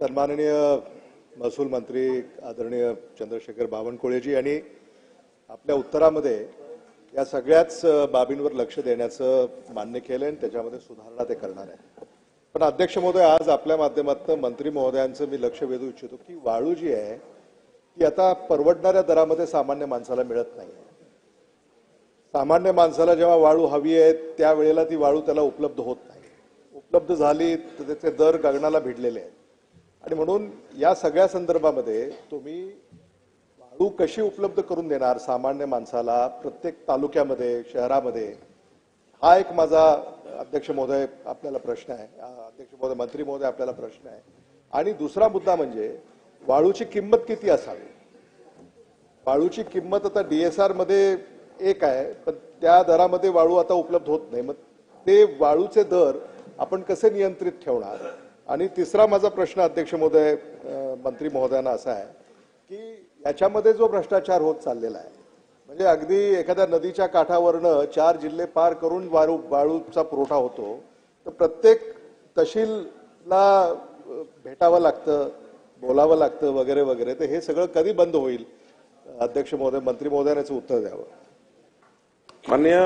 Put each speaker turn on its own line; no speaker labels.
सन्माननीय महसूल मंत्री आदरणीय चंद्रशेखर बावनकुळेजी यांनी आपल्या उत्तरामध्ये या सगळ्याच बाबींवर लक्ष देण्याचं मान्य केलं आणि त्याच्यामध्ये सुधारणा ते करणार आहे पण अध्यक्ष महोदय आज आपल्या माध्यमातून मंत्री महोदयांचं मी लक्ष वेधू इच्छितो की वाळू जी आहे ती आता परवडणाऱ्या दरामध्ये सामान्य माणसाला मिळत नाही सामान्य माणसाला जेव्हा वाळू हवी आहे त्यावेळेला ती वाळू त्याला उपलब्ध होत नाही. उपलब्ध झाली तर त्याचे दर गगनाला भिडलेले आहेत. आणि म्हणून या सगळ्या संदर्भामध्ये तुम्ही वाळू कशी उपलब्ध करून देणार सामान्य माणसाला प्रत्येक तालुक्यामध्ये शहरामध्ये? हा एक माझा अध्यक्ष महोदय आपल्याला प्रश्न आहे. अध्यक्ष महोदय मंत्री महोदय आपल्याला प्रश्न आहे. आणि दुसरा मुद्दा म्हणजे वाळूची किंमत किती असावी? वाळूची किंमत आता डीएसआरमध्ये एक आहे पण त्या दरामध्ये वाळू आता उपलब्ध होत नाही. मग ते वाळूचे दर आपण कसे नियंत्रित ठेवणार? आणि तिसरा माझा प्रश्न अध्यक्ष महोदय मंत्री महोदयांना असा आहे की याच्यामध्ये जो भ्रष्टाचार होत चाललेला आहे म्हणजे अगदी एखाद्या नदीच्या काठावरनं चार जिल्हे पार करून वाळू वाळूचा पुरवठा होतो तर प्रत्येक तहसीलला भेटावं लागतं बोलावं लागतं वगैरे वगैरे तर हे सगळं कधी बंद होईल? अध्यक्ष महोदय मंत्री महोदयाने उत्तर द्यावं.
माननीय